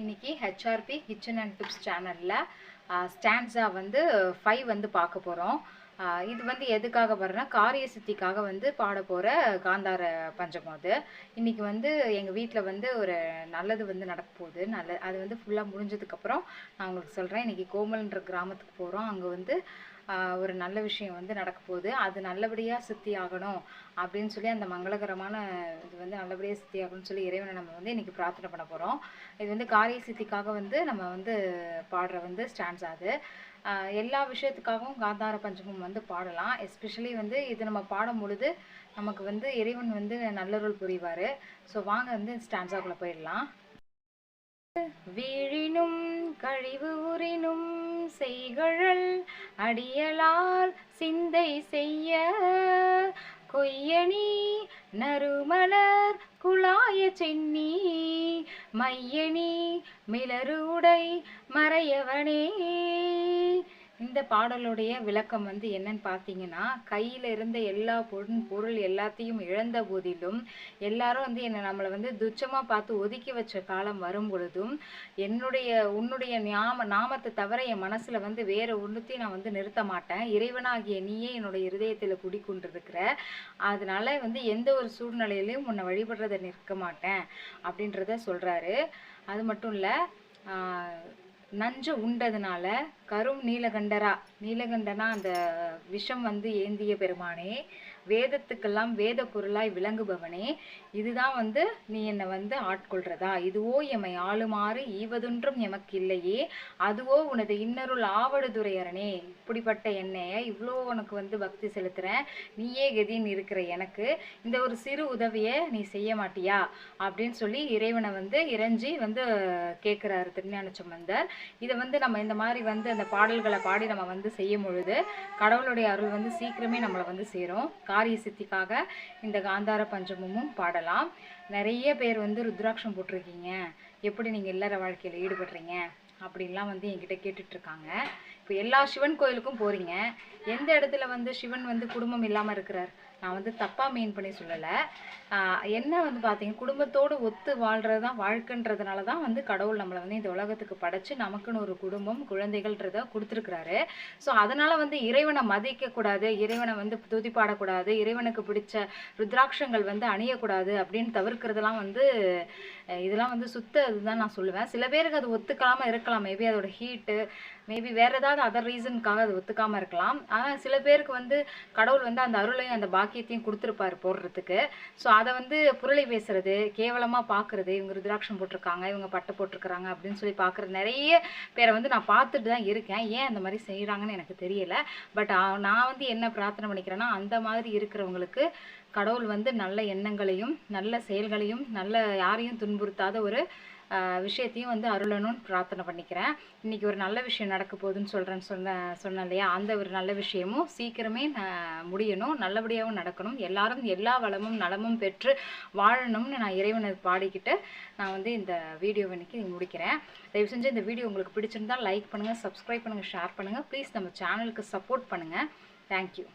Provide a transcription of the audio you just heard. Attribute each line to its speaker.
Speaker 1: இன்னைக்கு ஹெச்ஆர்பி kitchen and tips சேனலில் ஸ்டாண்ட்ஸா வந்து ஃபைவ் வந்து பார்க்க போகிறோம் இது வந்து எதுக்காக பாருன்னா காரிய சித்திக்காக வந்து பாட போகிற காந்தார பஞ்சகம் அது. இன்னைக்கு வந்து எங்கள் வீட்டில் வந்து ஒரு நல்லது வந்து நடக்க போகுது. நல்ல அது வந்து ஃபுல்லாக முடிஞ்சதுக்கப்புறம் நான் உங்களுக்கு சொல்கிறேன் இன்றைக்கி கோமல்ன்ற கிராமத்துக்கு போகிறோம் அங்கே வந்து ஒரு நல்ல விஷயம் வந்து நடக்க போகுது. அது நல்லபடியாக சித்தி ஆகணும் அப்படின்னு சொல்லி அந்த மங்களகரமான இது வந்து நல்லபடியாக சித்தி ஆகணும்னு சொல்லி இறைவனை நம்ம வந்து இன்னைக்கு பிரார்த்தனை பண்ண போகிறோம் இது வந்து காரிய சித்திக்காக வந்து நம்ம வந்து பாடுற வந்து ஸ்டாண்ட்ஸ் அது. எல்லா விஷயத்துக்காகவும் காந்தார பஞ்சமம் வந்து பாடலாம். எஸ்பெஷலி வந்து இது நம்ம பாடும் பொழுது நமக்கு வந்து இறைவன் வந்து நல்லருள் புரிவார். ஸோ வாங்க வந்து ஸ்டான்ஸாக்குள்ளே போயிடலாம். வீழினும் கழிவு செய்கழல் அடியலால் சிந்தை செய்ய. கொய்யணி நறுமலர் குழாய சென்னி. மையணி மிளறு உடை மறையவனே. இந்த பாடலுடைய விளக்கம் வந்து என்னன்னு பார்த்தீங்கன்னா கையில் இருந்த எல்லா பொருள் பொருள் எல்லாத்தையும் இழந்த போதிலும் எல்லாரும் வந்து என்னை நம்மளை வந்து துச்சமாக பார்த்து ஒதுக்கி வச்ச காலம் வரும் பொழுதும் என்னுடைய உன்னுடைய ஞாம நாமத்தை தவிர என் மனசில் வந்து வேறு ஒன்றுத்தையும் நான் வந்து நிறுத்த மாட்டேன். இறைவனாகிய நீயே என்னுடைய இருதயத்தில் குடிக்கொண்டிருக்கிற அதனால வந்து எந்த ஒரு சூழ்நிலையிலையும் உன்னை வழிபடுறதை நிற்க மாட்டேன் அப்படின்றத சொல்கிறாரு அது மட்டும் இல்லை நஞ்சு உண்டதுனால கரும் நீலகண்டரா. நீலகண்டனா அந்த விஷம் வந்து ஏந்திய பெருமானே. வேதத்துக்கெல்லாம் வேத பொருளாய் விளங்குபவனே இதுதான் வந்து நீ என்னை வந்து ஆட்கொள்றதா? இதுவோ எம்மை ஆளுமாறு ஈவதொன்றும் எமக்கு இல்லையே அதுவோ உனது இன்னருள் ஆவடுதுறையரனே. இப்படிப்பட்ட என்னைய இவ்வளோ உனக்கு வந்து பக்தி செலுத்துறேன். நீயே கதின்னு இருக்கிற எனக்கு இந்த ஒரு சிறு உதவியை நீ செய்ய மாட்டியா? அப்படின்னு சொல்லி இறைவனை வந்து இறைஞ்சி வந்து கேட்குறாரு திருஞான சம்பந்தர். இதை வந்து நம்ம இந்த மாதிரி வந்து அந்த பாடல்களை பாடி நம்ம வந்து செய்யும் பொழுது கடவுளுடைய அருள் வந்து சீக்கிரமே நம்மளை வந்து சேரும். காரிய சித்திக்காக இந்த காந்தார பஞ்சமும் பாடலாம். நிறைய பேர் வந்து ருத்ராட்சம் போட்டிருக்கீங்க. எப்படி நீங்கள் இல்லற வாழ்க்கையில் ஈடுபடுறீங்க? அப்படின்லாம் வந்து என்கிட்ட கேட்டுட்ருக்காங்க. இப்போ எல்லா சிவன் கோயிலுக்கும் போகிறீங்க எந்த இடத்துல வந்து சிவன் வந்து குடும்பம் இல்லாமல் இருக்கிறார்? நான் வந்து தப்பாக மீன் பண்ணி சொல்லலை. என்ன வந்து பார்த்தீங்க குடும்பத்தோடு ஒத்து வாழ்கிறது தான் வாழ்க்கைன்றதுனால தான் வந்து கடவுள் நம்மளை வந்து இந்த உலகத்துக்கு படைச்சு நமக்குன்னு ஒரு குடும்பம் குழந்தைகள்ன்றத கொடுத்துருக்குறாரு. ஸோ அதனால் வந்து இறைவனை மதிக்கக்கூடாது இறைவனை வந்து துதிப்பாடக்கூடாது இறைவனுக்கு பிடிச்ச ருத்ராட்சங்கள் வந்து அணியக்கூடாது அப்படின்னு தவிர்க்கிறதுலாம் வந்து இதெல்லாம் வந்து சுத்த இதுதான் நான் சொல்லுவேன். சில பேருக்கு அது ஒத்துக்காமல் இருக்கலாம். மேபி அதோட ஹீட்டு மேபி வேறு ஏதாவது அதர் ரீசனுக்காக அது ஒத்துக்காமல் இருக்கலாம். ஆனால் சில பேருக்கு வந்து கடவுள் வந்து அந்த அருளையும் அந்த பாக்கியத்தையும் கொடுத்துருப்பாரு போடுறதுக்கு. ஸோ அதை வந்து புரளி பேசுறது கேவலமாக பார்க்குறது இவங்க ருத்ராட்சம் போட்டிருக்காங்க இவங்க பட்டை போட்டிருக்கிறாங்க அப்படின்னு சொல்லி பார்க்குற நிறைய பேரை வந்து நான் பார்த்துட்டு தான் இருக்கேன். ஏன் அந்த மாதிரி செய்கிறாங்கன்னு எனக்கு தெரியல. பட் நான் வந்து என்ன பிரார்த்தனை பண்ணிக்கிறேன்னா அந்த மாதிரி இருக்கிறவங்களுக்கு கடவுள் வந்து நல்ல எண்ணங்களையும் நல்ல செயல்களையும் நல்ல யாரையும் துன்புறுத்தாத ஒரு விஷயத்தையும் வந்து அருளணும்னு பிரார்த்தனை பண்ணிக்கிறேன். இன்னைக்கு ஒரு நல்ல விஷயம் நடக்க போகுதுன்னு சொல்கிறேன்னு சொன்ன சொன்னேன் இல்லையா? அந்த ஒரு நல்ல விஷயமும் சீக்கிரமே முடியணும். நல்லபடியாகவும் நடக்கணும். எல்லாரும் எல்லா வளமும் நலமும் பெற்று வாழணும்னு நான் இறைவனை பாடிக்கிட்டு நான் வந்து இந்த வீடியோ இன்னைக்கு முடிக்கிறேன். தயவு செஞ்சு இந்த வீடியோ உங்களுக்கு பிடிச்சிருந்தா லைக் பண்ணுங்கள் சப்ஸ்கிரைப் பண்ணுங்கள் ஷேர் பண்ணுங்கள் ப்ளீஸ் நம்ம சேனலுக்கு சப்போர்ட் பண்ணுங்கள் தேங்க்யூ